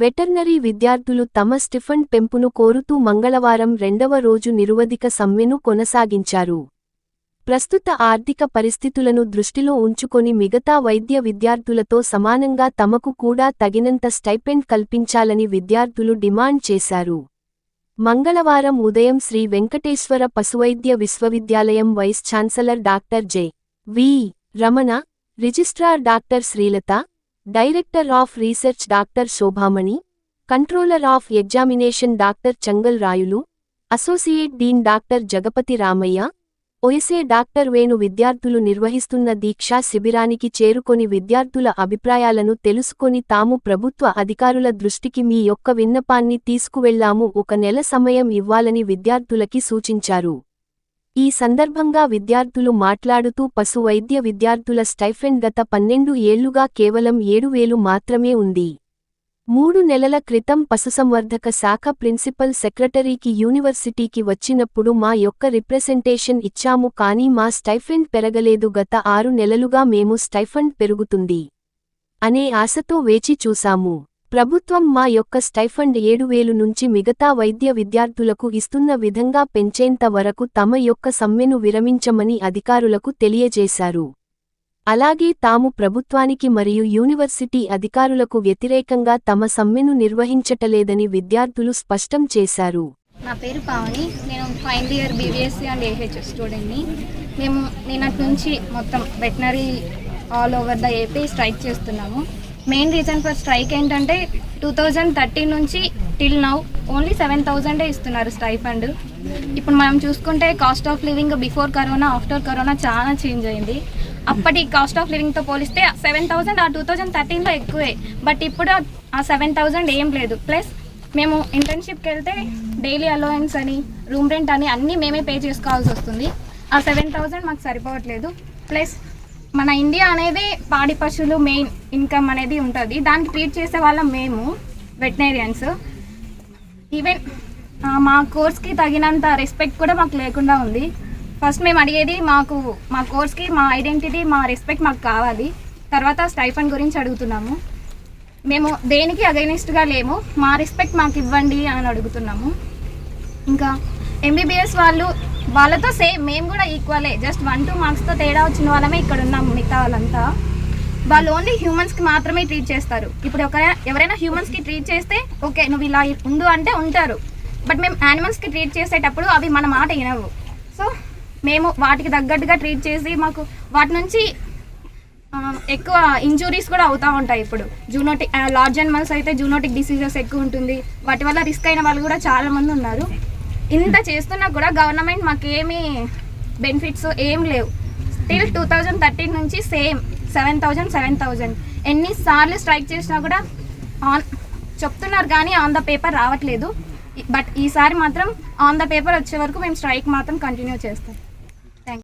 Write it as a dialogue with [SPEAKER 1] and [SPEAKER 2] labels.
[SPEAKER 1] Veterinary విద్యార్థులు తమ stiffen పెంపును కోరుతూ మంగళవారం రెండవ రోజు నిరువధిక సమ్మెను కొనసాగించారు. ప్రస్తుత ఆర్థిక పరిస్థితులను దృష్టిలో ఉంచుకొని మిగతా వైద్య విద్యార్థులతో సమానంగా తమకు కూడా తగినంత స్టైపెండ్ కల్పించాలని విద్యార్థులు డిమాండ్ చేశారు. మంగళవారం ఉదయం శ్రీ వెంకటేశ్వర పశువైద్య విశ్వవిద్యాలయం vice chancellor doctor J. V. Ramana registrar doctor Srilatha director of research doctor Sobhamani controller of examination doctor Changal Rayulu associate dean doctor Jagapathi Ramaiah ఒయసే doctor Venu విద్యార్థులు నిర్వహిస్తున్న దీక్షా శిబిరానికి చేరుకొని విద్యార్థుల అభిప్రాయాలను తెలుసుకొని తాము ప్రభుత్వ అధికారుల దృష్టికి మీ యొక్క విన్నపాన్ని తీసుకువెళ్ళాము. ఒక నెల సమయం ఇవ్వాలని విద్యార్థులకి సూచించారు. ఈ సందర్భంగా విద్యార్థులు మాట్లాడుతూ పశు వైద్య విద్యార్థుల స్టైఫెండ్ గత పన్నెండు ఏళ్ళుగా కేవలం ఏడు వేలు మాత్రమే ఉంది. మూడు నెలల క్రితం పశుసంవర్ధక శాఖ ప్రిన్సిపల్ సెక్రటరీకి యూనివర్సిటీకి వచ్చినప్పుడు మా యొక్క రిప్రజెంటేషన్ ఇచ్చాము కానీ మా స్టైఫెండ్ పెరగలేదు గత ఆరు నెలలుగా మేము స్టైఫండ్ పెరుగుతుంది. అనే ఆశతో వేచి చూశాము ప్రభుత్వం మా యొక్క స్టైఫండ్ ఏడు వేలు నుంచి మిగతా వైద్య విద్యార్థులకు ఇస్తున్న విధంగా పెంచేంత వరకు తమ యొక్క సమ్మెను విరమించమని అధికారులకు తెలియజేశారు. అలాగే తాము ప్రభుత్వానికి మరియు యూనివర్సిటీ అధికారులకు వ్యతిరేకంగా తమ సమ్మెను నిర్వహించటలేదని విద్యార్థులు స్పష్టం చేశారు.
[SPEAKER 2] నా పేరు పావని. నేను final year BVSc and AHS స్టూడెంట్ని. మేము నిన్నటి నుంచి మొత్తం veterinary all over the AP strike చేస్తున్నాము. మెయిన్ రీజన్ ఫర్ స్ట్రైక్ ఏంటంటే టూ థౌజండ్ థర్టీన్ నుంచి టిల్ నౌ ఓన్లీ సెవెన్ థౌజండే ఇస్తున్నారు స్టైఫండ్ ఇప్పుడు మనం చూసుకుంటే cost of living before corona after corona చాలా చేంజ్ అయింది. అప్పటి కాస్ట్ ఆఫ్ లివింగ్తో పోలిస్తే సెవెన్ థౌజండ్ ఆ టూ థౌజండ్ థర్టీన్లో ఎక్కువే. బట్ ఇప్పుడు ఆ సెవెన్ థౌజండ్ ఏం లేదు. ప్లస్ మేము ఇంటర్న్షిప్కి వెళ్తే డైలీ అలోయన్స్ అని రూమ్ రెంట్ అని అన్నీ మేమే పే చేసుకోవాల్సి వస్తుంది. ఆ సెవెన్ థౌజండ్ మాకు సరిపోవట్లేదు. ప్లస్ మన ఇండియా అనేది పాడి పశువులు మెయిన్ ఇన్కమ్ అనేది ఉంటుంది. దానికి ట్రీట్ చేసే వాళ్ళం మేము వెటనరియన్స్ ఈవెన్ మా కోర్స్కి తగినంత రెస్పెక్ట్ కూడా మాకు లేకుండా ఉంది. ఫస్ట్ మేము అడిగేది మాకు మా కోర్స్కి మా ఐడెంటిటీ మా రెస్పెక్ట్ మాకు కావాలి. తర్వాత స్టైఫండ్ గురించి అడుగుతున్నాము. మేము దేనికి అగైనిస్ట్గా లేము మా రెస్పెక్ట్ మాకు ఇవ్వండి అని అడుగుతున్నాము. ఇంకా ఎంబీబీఎస్ వాళ్ళు వాళ్ళతో సేమ్ మేము కూడా ఈక్వలే జస్ట్ వన్ టూ మార్క్స్తో తేడా వచ్చిన వాళ్ళమే ఇక్కడ ఉన్నాము మిగతా వాళ్ళంతా. వాళ్ళు ఓన్లీ హ్యూమన్స్కి మాత్రమే ట్రీట్ చేస్తారు. ఇప్పుడు ఒక ఎవరైనా హ్యూమన్స్కి ట్రీట్ చేస్తే ఓకే నువ్వు ఇలా ఉండు అంటే ఉంటారు. బట్ మేము యానిమల్స్కి ట్రీట్ చేసేటప్పుడు అవి మన మాట వినవు. సో మేము వాటికి తగ్గట్టుగా ట్రీట్ చేసి మాకు వాటి నుంచి ఎక్కువ ఇంజురీస్ కూడా అవుతూ ఉంటాయి ఇప్పుడు. జూనోటిక్ లార్జ్ అనిమల్స్ అయితే జూనోటిక్ డిసీజెస్ ఎక్కువ ఉంటుంది. వాటి వల్ల రిస్క్ అయిన వాళ్ళు కూడా చాలామంది ఉన్నారు. ఇంత చేస్తున్నా కూడా గవర్నమెంట్ మాకేమీ బెనిఫిట్స్ ఏం లేవు. స్టిల్ టూ థౌజండ్ థర్టీన్ నుంచి same seven thousand seven thousand ఎన్నిసార్లు స్ట్రైక్ చేసినా కూడా ఆన్ చెప్తున్నారు కానీ ఆన్ ద పేపర్ రావట్లేదు. బట్ ఈసారి మాత్రం ఆన్ ద పేపర్ వచ్చే వరకు మేము స్ట్రైక్ మాత్రం కంటిన్యూ చేస్తాం.